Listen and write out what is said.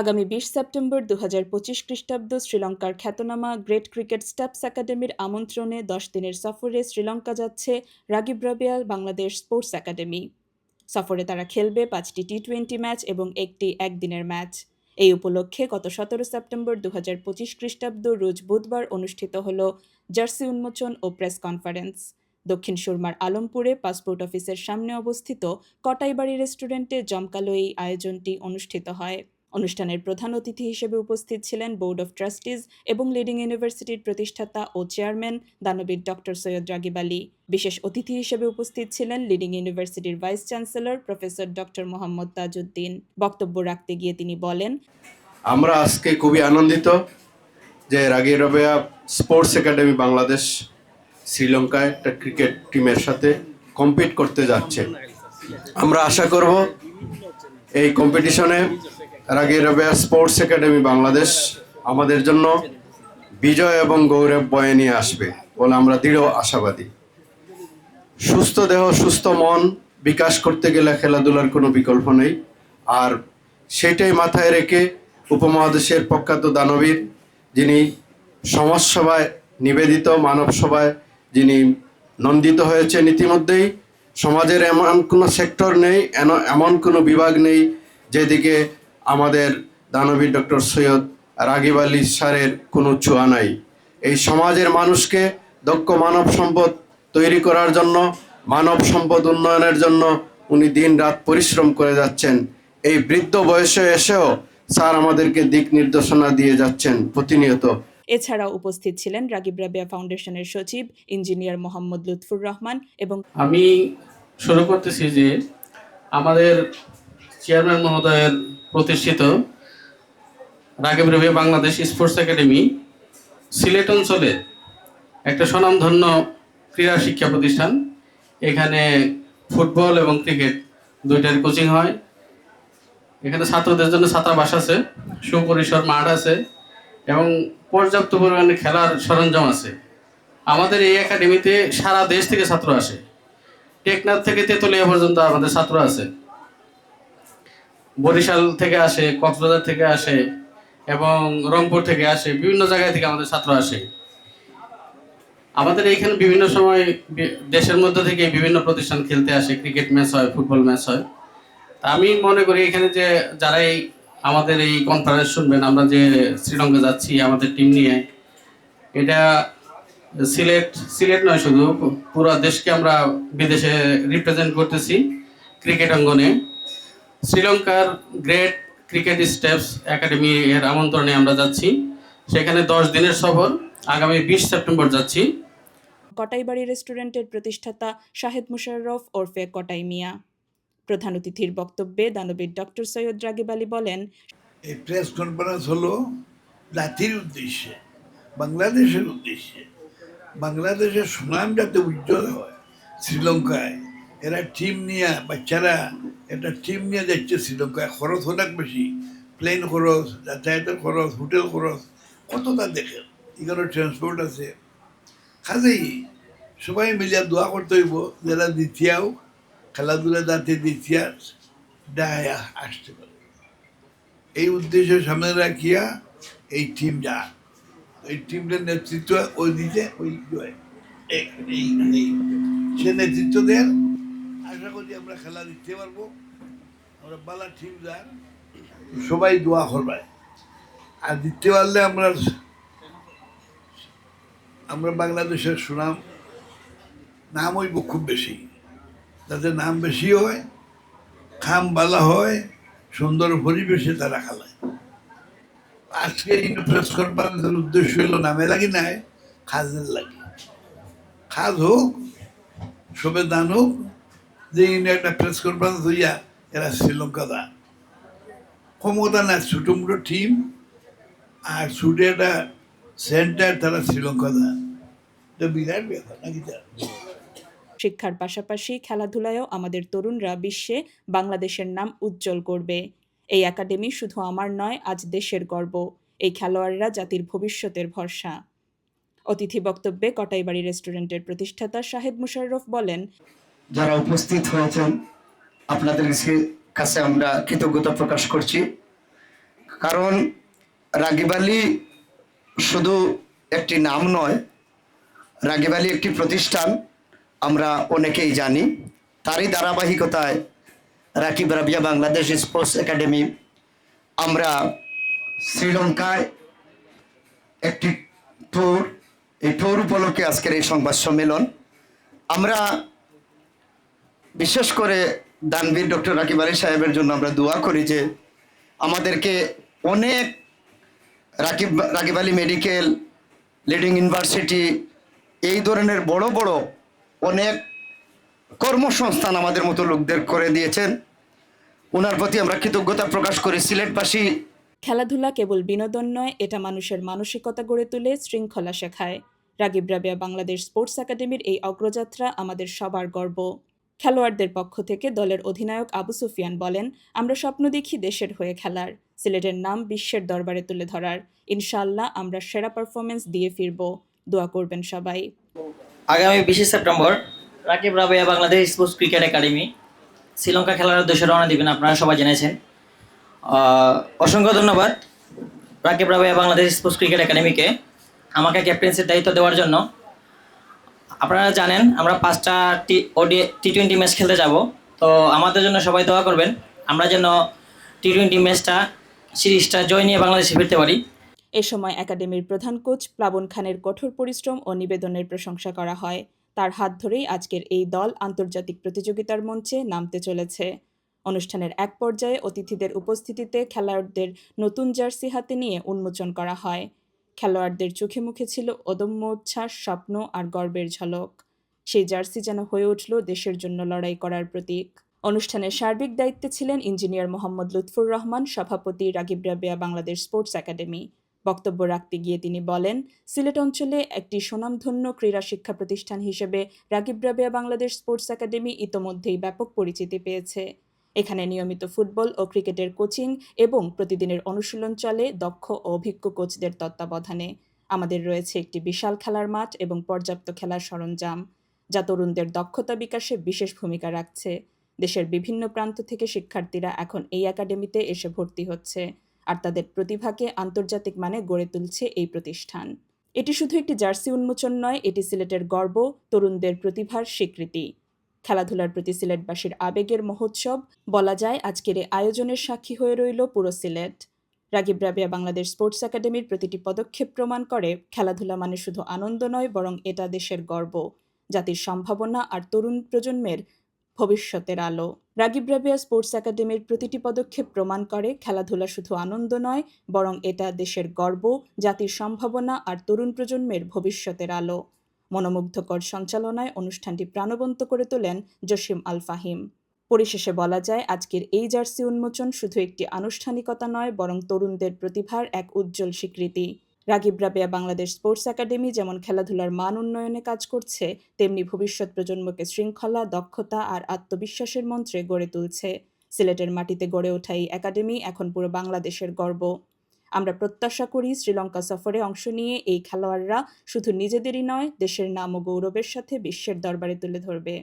আগামী বিশ সেপ্টেম্বর দু হাজার পঁচিশ খ্রিস্টাব্দ শ্রীলঙ্কার খ্যাতনামা গ্রেট ক্রিকেট স্টাফস একাডেমির আমন্ত্রণে দশ দিনের সফরে শ্রীলঙ্কা যাচ্ছে রাগিব রাবিয়াল, বাংলাদেশ স্পোর্টস একাডেমি। সফরে তারা খেলবে পাঁচটি টি টোয়েন্টি ম্যাচ এবং একটি একদিনের ম্যাচ। এই উপলক্ষে গত সতেরো সেপ্টেম্বর দু হাজার পঁচিশ খ্রিস্টাব্দ রোজ বুধবার অনুষ্ঠিত হল জার্সি উন্মোচন ও প্রেস কনফারেন্স। দক্ষিণ সুরমার আলমপুরে পাসপোর্ট অফিসের সামনে অবস্থিত কটাইবাড়ি রেস্টুরেন্টে জমকালো এই আয়োজনটি অনুষ্ঠিত হয়। অনুষ্ঠানের প্রধান অতিথি হিসেবে উপস্থিত ছিলেন বোর্ড অফ ট্রাস্টিজ এবং লিডিং ইউনিভার্সিটির প্রতিষ্ঠাতা ও চেয়ারম্যান দানবীর ডক্টর সৈয়দ রাগিব আলী। বিশেষ অতিথি হিসেবে উপস্থিত ছিলেন লিডিং ইউনিভার্সিটির vice chancellor professor doctor Mohammad Tajuddin. বক্তব্য রাখতে গিয়ে তিনি বলেন, আমরা আজকে খুবই আনন্দিত যে রাগি রবেয়া স্পোর্টস একাডেমি বাংলাদেশ শ্রীলঙ্কায় একটা ক্রিকেট টিমের সাথে কম্পিট করতে যাচ্ছে। আমরা আশা করব এই কম্পিটিশনে রাগি রবেয়া স্পোর্টস একাডেমি বাংলাদেশ আমাদের জন্য বিজয় এবং গৌরব বয়ে নিয়ে আসবে বলে আমরা দৃঢ় আশাবাদী। সুস্থ দেহ, সুস্থ মন, বিকাশ করতে গেলে খেলাধুলার কোনো বিকল্প নেই। আর সেটাই মাথায় রেখে উপমহাদেশের প্রখ্যাত দানবীর, যিনি সমাজসভায় নিবেদিত মানব সভায় যিনি নন্দিত হয়েছেন ইতিমধ্যেই, সমাজের এমন কোনো সেক্টর নেই এমন কোনো বিভাগ নেই, যেদিকে আমাদের দানবীর ডক্টর সৈয়দ রাগিব আলী স্যারের কোনো ছোঁয়া নাই। এই সমাজের মানুষকে দক্ষ মানব সম্পদ তৈরি করার জন্য মানব সম্পদ উন্নয়নের জন্য উনি দিন রাত পরিশ্রম করে যাচ্ছেন। এই বৃদ্ধ বয়সে এসেও স্যার আমাদেরকে দিক নির্দেশনা দিয়ে যাচ্ছেন প্রতিনিয়ত। এছাড়াও উপস্থিত ছিলেন রাগিব রাবিয়া ফাউন্ডেশনের সচিব ইঞ্জিনিয়ার মোহাম্মদ লুৎফুর রহমান এবং আমি শুরু করতেছি যে আমাদের চেয়ারম্যান মহোদয়ের প্রতিষ্ঠিত রাগেব রবি বাংলাদেশ স্পোর্টস একাডেমি, সিলেট অঞ্চলে একটা স্বনামধন্য ক্রীড়া শিক্ষা প্রতিষ্ঠান। এখানে ফুটবল এবং ক্রিকেট দুইটার কোচিং হয়। এখানে ছাত্রদের জন্য ছাত্রাবাস আছে, সুপরিসর মাঠ আছে এবং পর্যাপ্ত পরিমাণে খেলার সরঞ্জাম আছে। আমাদের এই একাডেমিতে সারা দেশ থেকে ছাত্র আসে। টেকনাফ থেকে তেতুলিয়া পর্যন্ত আমাদের ছাত্র আছে। বরিশাল থেকে আসে, কক্সবাজার থেকে আসে এবং রংপুর থেকে আসে, বিভিন্ন জায়গা থেকে আমাদের ছাত্র আসে। আমাদের এইখানে বিভিন্ন সময় দেশের মধ্যে থেকে বিভিন্ন প্রতিষ্ঠান খেলতে আসে, ক্রিকেট ম্যাচ হয়, ফুটবল ম্যাচ হয়। তা আমি মনে করি এখানে যে যারাই আমাদের এই কনফারেন্স শুনবেন, আমরা যে শ্রীলঙ্কা যাচ্ছি, আমাদের টিম নিয়ে, এটা সিলেট সিলেট নয় শুধু, পুরো দেশকে আমরা বিদেশে রিপ্রেজেন্ট করতেছি, ক্রিকেট অঙ্গনে। শ্রীলঙ্কার গ্রেট ক্রিকেট স্টেপস একাডেমি এর আমন্ত্রণে আমরা যাচ্ছি। সেখানে দশ দিনের সফর আগামী বিশ সেপ্টেম্বর যাচ্ছি। কটাইবাড়ি রেস্টুরেন্টের প্রতিষ্ঠাতা শাহেদ মুশাররফ ওরফে কটাই মিয়া। প্রধান অতিথির বক্তব্যে দানবীর ডক্টর সৈয়দ রাগিব আলী বলেন এই প্রেস কনফারেন্স হলো জাতির উদ্দেশ্যে বাংলাদেশের উদ্দেশ্যে। বাংলাদেশের সুনাম যাতে উজ্জ্বল হয়। শ্রীলঙ্কায় এরা টিম নিয়ে বাচ্চারা একটা টিম নিয়ে যাচ্ছে শ্রীলঙ্কায় খরচ অনেক বেশি। প্লেন খরচ, যাতায়াতের খরচ হোটেল খরচ কতটা দেখে। এখানে ট্রান্সপোর্ট আছে। কাজেই সবাই মিলিয়া দোয়া করতে হইব, যারা দ্বিতীয়াও খেলাধুলা যাতে দ্বিতীয় ডায় আসতে পারে। এই উদ্দেশ্য সামনে রাখিয়া এই টিম যা এই টিমটার নেতৃত্ব ওই দিতে ওই সে নেতৃত্ব দেন আশা করি আমরা খেলা দিতে পারব। আমরা বালা টিম যান সবাই দোয়া করবে আর দিতে পারলে আমরা আমরা বাংলাদেশের সুনাম, নাম হইব খুব বেশি। যাতে নাম বেশি হয়, খাম বালা হয়, সুন্দর পরিবেশে তারা খেলায়। আজকে এই প্রেস কনফারেন্সের উদ্দেশ্য হলো নামে লাগি নাই খাজের লাগে। খাজ হোক সবে দান হোক যে ইনি একটা প্রেস কনফারেন্স হইয়া এরা শ্রীলঙ্কা ক্ষমতা না মোটো টিম আর ছুটে একটা সেন্টার তারা শ্রীলঙ্কা দা। বিরাট ব্যাপার নাকি শিক্ষার পাশাপাশি খেলাধুলায়ও আমাদের তরুণরা বিশ্বে বাংলাদেশের নাম উজ্জ্বল করবে। এই একাডেমি শুধু আমার নয়, আজ দেশের গর্ব। এই খেলোয়াড়রা জাতির ভবিষ্যতের ভরসা। অতিথি বক্তব্যে কটাইবাড়ি রেস্টুরেন্টের প্রতিষ্ঠাতা শাহেদ মুশাররফ বলেন যারা উপস্থিত হয়েছেন, আপনাদের কাছে- আমরা কৃতজ্ঞতা প্রকাশ করছি। কারণ রাগিব আলী শুধু একটি নাম নয়, রাগিব আলী একটি প্রতিষ্ঠান, আমরা অনেকেই জানি। তারই ধারাবাহিকতায় রাকিব রাবিয়া বাংলাদেশ স্পোর্টস একাডেমি, আমরা শ্রীলঙ্কায় একটি ট্যুর এই ট্যুর উপলক্ষে আজকের এই সংবাদ সম্মেলন। আমরা বিশেষ করে দানবীর ডক্টর রাকিব আলী সাহেবের জন্য আমরা দোয়া করি যে আমাদেরকে অনেক Rakib Rakib Ali medical, leading university, এই ধরনের বড় বড় অনেক কর্মসংস্থান আমাদের মতো লোকদের করে দিয়েছেন। ওনার প্রতি আমরা কৃতজ্ঞতা প্রকাশ করি। সিলেটবাসী খেলাধুলা কেবল বিনোদন নয়, এটা মানুষের মানসিকতা গড়ে তুলে, শৃঙ্খলা শেখায়। রাগিব রাবেয়া, বাংলাদেশ স্পোর্টস একাডেমির এই অগ্রযাত্রা আমাদের সবার গর্ব। খেলোয়াড়দের পক্ষ থেকে দলের অধিনায়ক আবু সুফিয়ান বলেন, আমরা স্বপ্ন দেখি দেশের হয়ে খেলার। সিলেটের নাম বিশ্বের দরবারে তুলে ধরার। ইনশাল্লাহ আমরা সেরা পারফরমেন্স দিয়ে ফিরব। দোয়া করবেন সবাই। আগামী বিশে September Rakib Rabeya Bangladesh sports cricket academy Sri Lanka খেলার উদ্দেশ্যে রওনা দিবেন আপনারা সবাই জেনেছেন। অসংখ্য ধন্যবাদ রাকিব রাবেয়া বাংলাদেশ স্পোর্টস ক্রিকেট একাডেমিকে আমাকে ক্যাপ্টেন্সির দায়িত্ব দেওয়ার জন্য। আপনারা জানেন, আমরা পাঁচটা টি ওডি টি টোয়েন্টি ম্যাচ খেলতে যাব। তো আমাদের জন্য সবাই দোয়া করবেন, আমরা যেন টি টোয়েন্টি ম্যাচটা সিরিজটা জয় নিয়ে বাংলাদেশে ফিরতে পারি। এ সময় একাডেমির প্রধান কোচ প্লাবন খানের কঠোর পরিশ্রম ও নিবেদনের প্রশংসা করা হয়। তার হাত ধরেই আজকের এই দল আন্তর্জাতিক প্রতিযোগিতার মঞ্চে নামতে চলেছে। অনুষ্ঠানের এক পর্যায়ে অতিথিদের উপস্থিতিতে খেলোয়াড়দের নতুন জার্সি হাতে নিয়ে উন্মোচন করা হয়। খেলোয়াড়দের চোখে মুখে ছিল অদম্য উচ্ছ্বাস, স্বপ্ন আর গর্বের ঝলক। সেই জার্সি যেন হয়ে উঠল দেশের জন্য লড়াই করার প্রতীক। অনুষ্ঠানের সার্বিক দায়িত্বে ছিলেন ইঞ্জিনিয়ার মোহাম্মদ লুৎফুর রহমান, সভাপতি রাগিব রাবেয়া, বাংলাদেশ স্পোর্টস একাডেমি। বক্তব্য রাখতে গিয়ে তিনি বলেন, সিলেট অঞ্চলে একটি সুনামধন্য ক্রীড়া শিক্ষা প্রতিষ্ঠান হিসেবে রাগিব রাবেয়া বাংলাদেশ স্পোর্টস একাডেমি ইতোমধ্যেই ব্যাপক পরিচিতি পেয়েছে। এখানে নিয়মিত ফুটবল ও ক্রিকেটের কোচিং এবং প্রতিদিনের অনুশীলন চলে দক্ষ ও অভিজ্ঞ কোচদের তত্ত্বাবধানে। আমাদের রয়েছে একটি বিশাল খেলার মাঠ এবং পর্যাপ্ত খেলার সরঞ্জাম, যা তরুণদের দক্ষতা বিকাশে বিশেষ ভূমিকা রাখছে। দেশের বিভিন্ন প্রান্ত থেকে শিক্ষার্থীরা এখন এই একাডেমিতে এসে ভর্তি হচ্ছে আর তাদের প্রতিভাকে আন্তর্জাতিক মানে গড়ে তুলছে এই প্রতিষ্ঠান। এটি শুধু একটি জার্সি উন্মোচন নয়, এটি সিলেটের গর্ব, তরুণদের প্রতিভার স্বীকৃতি। খেলাধুলার প্রতি সিলেটবাসীর আবেগের মহোৎসব। বলা যায়, আজকের এই আয়োজনের সাক্ষী হয়ে রইল পুরো সিলেট। রাগিব রাবিয়া বাংলাদেশ স্পোর্টস একাডেমির প্রতিটি পদক্ষেপ প্রমাণ করে, খেলাধুলা মানে শুধু আনন্দ নয়, বরং এটা দেশের গর্ব, জাতির সম্ভাবনা আর তরুণ প্রজন্মের ভবিষ্যতের আলো। রাগিব রাবিয়া স্পোর্টস একাডেমির প্রতিটি পদক্ষেপ প্রমাণ করে, খেলাধুলা শুধু আনন্দ নয়, বরং এটা দেশের গর্ব, জাতির সম্ভাবনা আর তরুণ প্রজন্মের ভবিষ্যতের আলো। মনোমুগ্ধকর সঞ্চালনায় অনুষ্ঠানটি প্রাণবন্ত করে তোলেন জসিম আল ফাহিম। পরিশেষে বলা যায়, আজকের এই জার্সি উন্মোচন শুধু একটি আনুষ্ঠানিকতা নয়, বরং তরুণদের প্রতিভার এক উজ্জ্বল স্বীকৃতি। রাগিব রাবেয়া বাংলাদেশ স্পোর্টস একাডেমি যেমন খেলাধুলার মান উন্নয়নে কাজ করছে, তেমনি ভবিষ্যৎ প্রজন্মকে শৃঙ্খলা, দক্ষতা আর আত্মবিশ্বাসের মন্ত্রে গড়ে তুলছে। সিলেটের মাটিতে গড়ে ওঠা এই একাডেমি এখন পুরো বাংলাদেশের গর্ব। আমরা প্রত্যাশা করি শ্রীলঙ্কা সফরে অংশ নিয়ে এই খেলোয়াড়রা শুধু নিজেদেরই নয়, দেশের নাম ও গৌরবের সাথে বিশ্বের দরবারে তুলে ধরবে।